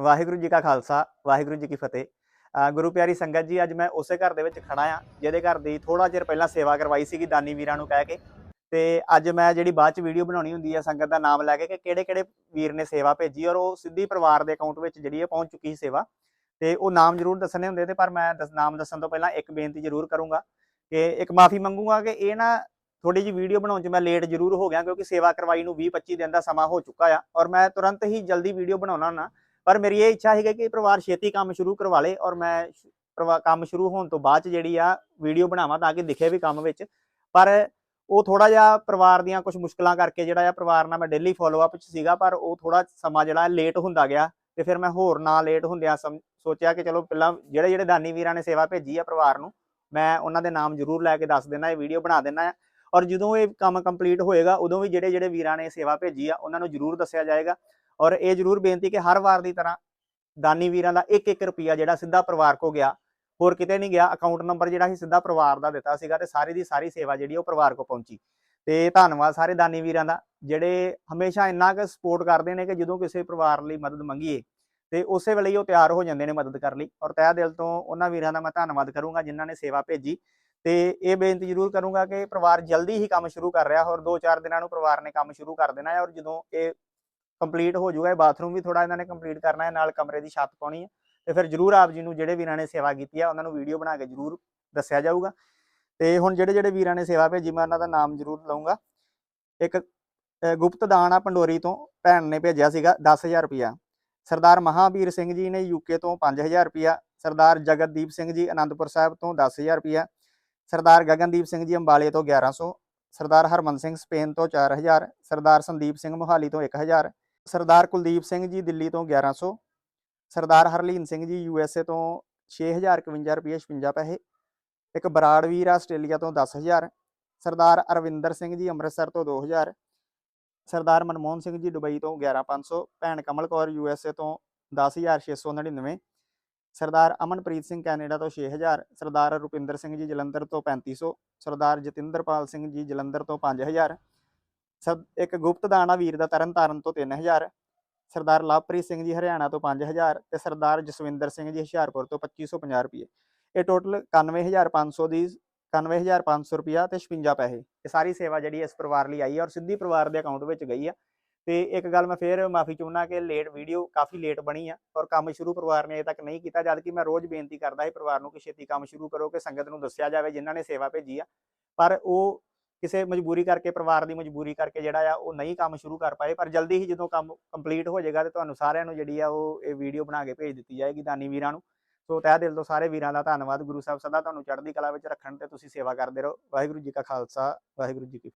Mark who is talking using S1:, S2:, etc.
S1: ਵਾਹਿਗੁਰੂ ਜੀ ਕਾ ਖਾਲਸਾ, ਵਾਹਿਗੁਰੂ ਜੀ ਕੀ ਫਤਿਹ। ਗੁਰੂ ਪਿਆਰੀ ਸੰਗਤ ਜੀ, ਅੱਜ ਮੈਂ ਉਸੇ ਘਰ ਦੇ ਵਿੱਚ ਖੜਾ ਆ ਜਿਹਦੇ ਘਰ ਦੀ ਥੋੜਾ ਚਿਰ ਪਹਿਲਾਂ ਸੇਵਾ ਕਰਵਾਈ ਸੀਗੀ ਦਾਨੀ ਵੀਰਾਂ ਨੂੰ ਕਹਿ ਕੇ। ਤੇ ਅੱਜ ਮੈਂ ਜਿਹੜੀ ਬਾਅਦ ਚ ਵੀਡੀਓ ਬਣਾਉਣੀ ਹੁੰਦੀ ਆ, ਸੰਗਤ ਦਾ ਨਾਮ ਲੈ ਕੇ ਕਿ ਕਿਹੜੇ ਕਿਹੜੇ ਵੀਰ ਨੇ ਸੇਵਾ ਭੇਜੀ ਔਰ ਉਹ ਸਿੱਧੀ ਪਰਿਵਾਰ ਦੇ ਅਕਾਊਂਟ ਵਿੱਚ ਜਿਹੜੀ ਹੈ ਪਹੁੰਚ ਚੁੱਕੀ ਸੀ ਸੇਵਾ। ਤੇ ਉਹ ਨਾਮ ਜ਼ਰੂਰ ਦੱਸਣੇ ਹੁੰਦੇ ਤੇ ਪਰ ਮੈਂ ਦਸ- ਨਾਮ ਦੱਸਣ ਤੋਂ ਪਹਿਲਾਂ ਇੱਕ ਬੇਨਤੀ ਜ਼ਰੂਰ ਕਰੂੰਗਾ ਕਿ ਇੱਕ ਮਾਫੀ ਮੰਗੂੰਗਾ ਕਿ ਇਹ ਨਾ ਥੋੜੀ ਜਿਹੀ ਵੀਡੀਓ ਬਣਾਉਣ 'ਚ ਮੈਂ ਲੇਟ ਜ਼ਰੂਰ ਹੋ ਗਿਆ ਕਿਉਂਕਿ ਸੇਵਾ ਕਰਵਾਈ ਨੂੰ 20 25 ਦਿਨ ਦਾ ਸਮਾਂ ਹੋ ਚੁੱਕਾ ਆ। ਔਰ ਮੈਂ ਤੁਰੰਤ ਹੀ ਜਲਦੀ ਵੀਡੀਓ ਬਣਾਉਣਾ ਹੁੰਦਾ। ਪਰ ਮੇਰੀ ਇਹ ਇੱਛਾ ਹੈਗੀ ਕਿ ਪਰਿਵਾਰ ਛੇਤੀ ਕੰਮ ਸ਼ੁਰੂ ਕਰਵਾ ਲੇ ਔਰ ਮੈਂ ਸ਼- ਕੰਮ ਸ਼ੁਰੂ ਹੋਣ ਤੋਂ ਬਾਅਦ ਚ ਜਿਹੜੀ ਆ ਵੀਡੀਓ ਬਣਾਵਾਂ ਤਾਂ ਕਿ ਦਿਖੇ ਵੀ ਕੰਮ ਵਿੱਚ। ਪਰ ਉਹ ਥੋੜਾ ਜਿਹਾ ਪਰਿਵਾਰ ਦੀਆਂ ਕੁਝ ਮੁਸ਼ਕਲਾਂ ਕਰਕੇ ਜਿਹੜਾ ਆ ਪਰਿਵਾਰ ਨਾਲ ਮੈਂ ਡੇਲੀ ਫਾਲੋ ਅਪ ਚ ਸੀਗਾ, ਪਰ ਉਹ ਥੋੜਾ ਸਮਾਂ ਜਿਹੜਾ ਲੇਟ ਹੁੰਦਾ ਗਿਆ ਤੇ ਫਿਰ ਮੈਂ ਹੋਰ ਨਾ ਲੇਟ ਹੁੰਦਿਆਂ ਸਮ- ਸੋਚਿਆ ਕਿ ਚਲੋ ਪਹਿਲਾਂ ਜਿਹੜੇ ਜਿਹੜੇ ਦਾਨੀ ਵੀਰਾਂ ਨੇ ਸੇਵਾ ਭੇਜੀ ਆ ਪਰਿਵਾਰ ਨੂੰ, ਮੈਂ ਉਹਨਾਂ ਦੇ ਨਾਮ ਜ਼ਰੂਰ ਲੈ ਕੇ ਦੱਸ ਦੇਣਾ ਇਹ ਵੀਡੀਓ ਬਣਾ ਦੇਣਾ ਆ। ਔਰ ਜਦੋਂ ਇਹ ਕੰਮ ਕੰਪਲੀਟ ਹੋਏਗਾ, ਉਦੋਂ ਵੀ ਜਿਹੜੇ ਜਿਹੜੇ ਵੀਰਾਂ ਨੇ ਸੇਵਾ ਭੇਜੀ ਆ, ਉਹਨਾਂ ਨੂੰ ਜ਼ਰੂਰ ਦੱਸਿਆ ਜਾਏਗਾ। ਔਰ ਇਹ ਜ਼ਰੂਰ ਬੇਨਤੀ ਕਿ ਹਰ ਵਾਰ ਦੀ ਤਰ੍ਹਾਂ ਦਾਨੀ ਵੀਰਾਂ ਦਾ 1-1 ਰੁਪਿਆ ਜਿਹੜਾ ਸਿੱਧਾ ਪਰਿਵਾਰ ਕੋ ਗਿਆ, ਹੋਰ ਕਿਤੇ ਨਹੀਂ ਗਿਆ ਅਕਾਊਂਟ ਨੰਬਰ ਜਿਹੜਾ ਸੀ ਸਿੱਧਾ ਪਰਿਵਾਰ ਦਾ ਦਿੱਤਾ ਸੀਗਾ ਤੇ ਸਾਰੀ ਦੀ ਸਾਰੀ ਸੇਵਾ ਜਿਹੜੀ ਉਹ ਪਰਿਵਾਰ ਕੋ ਪਹੁੰਚੀ। ਤੇ ਧੰਨਵਾਦ ਸਾਰੇ ਦਾਨੀ ਵੀਰਾਂ ਦਾ, ਜਿਹੜੇ ਹਮੇਸ਼ਾ ਇੰਨਾ ਕੁ ਸਪੋਰਟ ਕਰਦੇ ਨੇ ਕਿ ਜਦੋਂ ਕਿਸੇ ਪਰਿਵਾਰ ਲਈ ਮਦਦ ਮੰਗੀਏ, ਤੇ ਉਸੇ ਵੇਲੇ ਹੀ ਉਹ ਤਿਆਰ ਹੋ ਜਾਂਦੇ ਨੇ ਮਦਦ ਕਰਨ ਲਈ। ਔਰ ਤਹਿ ਦਿਲ ਤੋਂ ਉਹਨਾਂ ਵੀਰਾਂ ਦਾ ਮੈਂ ਧੰਨਵਾਦ ਕਰੂੰਗਾ ਜਿਨ੍ਹਾਂ ਨੇ ਸੇਵਾ ਭੇਜੀ। ਤੇ ਇਹ ਬੇਨਤੀ ਜ਼ਰੂਰ ਕਰੂੰਗਾ ਕਿ ਪਰਿਵਾਰ ਜਲਦੀ ਹੀ ਕੰਮ ਸ਼ੁਰੂ ਕਰ ਰਿਹਾ ਔਰ 2-4 ਦਿਨਾਂ ਨੂੰ ਪਰਿਵਾਰ ਨੇ ਕੰਮ ਸ਼ੁਰੂ ਕਰ ਦੇਣਾ ਹੈ ਔਰ ਜਦੋਂ ਇਹ ਕੰਪਲੀਟ ਹੋ ਜਾਊਗਾ, ਇਹ ਬਾਥਰੂਮ ਵੀ ਥੋੜਾ ਇਹਨਾਂ ਨੇ ਕੰਪਲੀਟ ਕਰਨਾ ਹੈ, ਨਾਲ ਕਮਰੇ ਦੀ ਛੱਤ ਪਾਉਣੀ ਹੈ, ਤੇ ਫਿਰ ਜਰੂਰ ਆਪ ਜੀ ਨੂੰ ਜਿਹੜੇ ਵੀਰਾਂ ਨੇ ਸੇਵਾ ਕੀਤੀ ਆ, ਉਹਨਾਂ ਨੂੰ ਵੀਡੀਓ ਬਣਾ ਕੇ ਜਰੂਰ ਦੱਸਿਆ ਜਾਊਗਾ। ਤੇ ਹੁਣ ਜਿਹੜੇ ਜਿਹੜੇ ਵੀਰਾਂ ਨੇ ਸੇਵਾ ਭੇਜੀ, ਮੈਂ ਉਹਨਾਂ ਦਾ ਨਾਮ ਜਰੂਰ ਲਵਾਂਗਾ ਇੱਕ ਗੁਪਤ ਦਾਨ ਆ ਪੰਡੋਰੀ ਤੋਂ, ਭੈਣ ਨੇ ਭੇਜਿਆ ਸੀਗਾ 10000 ਰੁਪਿਆ ਸਰਦਾਰ ਮਹਾਵੀਰ ਸਿੰਘ ਜੀ ਨੇ ਯੂਕੇ ਤੋਂ 5000 ਰੁਪਿਆ ਸਰਦਾਰ ਜਗਤਦੀਪ ਸਿੰਘ ਜੀ ਅਨੰਦਪੁਰ ਸਾਹਿਬ ਤੋਂ 10000 ਰੁਪਿਆ ਸਰਦਾਰ ਗਗਨਦੀਪ ਸਿੰਘ ਜੀ ਅੰਬਾਲੇ ਤੋਂ 1100 ਸਰਦਾਰ ਹਰਮਨ ਸਿੰਘ ਸਪੇਨ ਤੋਂ 4000 ਸਰਦਾਰ ਸੰਦੀਪ ਸਿੰਘ ਮੋਹਾਲੀ ਤੋਂ 1000 ਸਰਦਾਰ ਕੁਲਦੀਪ ਸਿੰਘ ਜੀ ਦਿੱਲੀ ਤੋਂ 1100 ਸਰਦਾਰ Harleen Singh ji you S A ਤੋਂ 6051 ਰੁਪਏ 56 ਪੈਸੇ, ਇੱਕ ਬਰਾੜ ਵੀਰ ਆਸਟ੍ਰੇਲੀਆ ਤੋਂ 10000 ਸਰਦਾਰ ਅਰਵਿੰਦਰ ਸਿੰਘ ਜੀ ਅੰਮ੍ਰਿਤਸਰ ਤੋਂ 2000 ਸਰਦਾਰ ਮਨਮੋਹਨ ਸਿੰਘ ਜੀ ਦੁਬਈ ਤੋਂ 11500 ਭੈਣ Kamal Kaur U S A ਤੋਂ 10699 ਸਰਦਾਰ ਅਮਨਪ੍ਰੀਤ ਸਿੰਘ ਕੈਨੇਡਾ ਤੋਂ 6000 ਸਰਦਾਰ ਰੁਪਿੰਦਰ ਸਿੰਘ ਜੀ ਜਲੰਧਰ ਤੋਂ 3500 ਸਰਦਾਰ ਜਤਿੰਦਰਪਾਲ ਸਿੰਘ ਜੀ ਜਲੰਧਰ ਤੋਂ 5000 ਸਬ ਇੱਕ ਗੁਪਤ ਦਾਣਾ ਵੀਰ ਦਾ ਤਰਨਤਾਰਨ ਤੋਂ 3000 ਸਰਦਾਰ ਲਵਪ੍ਰੀਤ ਸਿੰਘ ਜੀ ਹਰਿਆਣਾ ਤੋਂ 5000 ਤੇ ਸਰਦਾਰ ਜਸਵਿੰਦਰ ਸਿੰਘ ਜੀ ਹੁਸ਼ਿਆਰਪੁਰ ਤੋਂ 2550 ਰੁਪਏ। ਇਹ ਟੋਟਲ 91500 ਦੀ 91500 ਰੁਪਿਆ ਤੇ 56 ਪੈਸੇ। ਇਹ ਸਾਰੀ ਸੇਵਾ ਜਿਹੜੀ ਇਸ ਪਰਿਵਾਰ ਲਈ ਆਈ ਹੈ ਔਰ ਸਿੱਧੀ ਪਰਿਵਾਰ ਦੇ ਅਕਾਊਂਟ ਵਿੱਚ ਗਈ ਆ। ਤੇ ਇੱਕ ਗੱਲ ਮੈਂ ਫੇਰ ਮਾਫੀ ਚਾਹੁੰਦਾ ਕਿ ਲੇਟ ਵੀਡੀਓ ਕਾਫੀ ਲੇਟ ਬਣੀ ਆ ਔਰ ਕੰਮ ਸ਼ੁਰੂ ਪਰਿਵਾਰ ਨੇ ਅਜੇ ਤੱਕ ਨਹੀਂ ਕੀਤਾ ਜਦ ਕਿ ਮੈਂ ਰੋਜ਼ ਬੇਨਤੀ ਕਰਦਾ ਸੀ ਪਰਿਵਾਰ ਨੂੰ ਕਿ ਛੇਤੀ ਕੰਮ ਸ਼ੁਰੂ ਕਰੋ, ਕਿ ਸੰਗਤ ਨੂੰ ਦੱਸਿਆ ਜਾਵੇ, ਜਿਨ੍ਹਾਂ ਨੇ ਸੇਵਾ ਭੇਜੀ ਆ। ਪਰ ਉਹ ਕਿਸੇ ਮਜਬੂਰੀ ਕਰਕੇ, ਪਰਿਵਾਰ ਦੀ ਮਜਬੂਰੀ ਕਰਕੇ ਜਿਹੜਾ ਆ ਉਹ ਨਹੀਂ ਕੰਮ ਸ਼ੁਰੂ ਕਰ ਪਾਏ, ਪਰ ਜਲਦੀ ਹੀ ਜਦੋਂ ਕੰਮ ਕੰਪਲੀਟ ਹੋ ਜਾਏਗਾ ਤੇ ਤੁਹਾਨੂੰ ਸਾਰਿਆਂ ਨੂੰ ਜਿਹੜੀ ਆ ਉਹ ਇਹ ਵੀਡੀਓ ਬਣਾ ਕੇ ਭੇਜ ਦਿੱਤੀ ਜਾਏਗੀ ਦਾਨੀ ਵੀਰਾਂ ਨੂੰ। ਸੋ ਤਹਿ ਦਿਲ ਤੋਂ ਸਾਰੇ ਵੀਰਾਂ ਦਾ ਧੰਨਵਾਦ। ਗੁਰੂ ਸਾਹਿਬ ਸਦਾ ਤੁਹਾਨੂੰ ਚੜ੍ਹਦੀ ਕਲਾ ਵਿੱਚ ਰੱਖਣ ਤੇ ਤੁਸੀਂ ਸੇਵਾ ਕਰਦੇ ਰਹੋ। ਵਾਹਿਗੁਰੂ ਜੀ ਕਾ ਖਾਲਸਾ, ਵਾਹਿਗੁਰੂ ਜੀ ਕੀ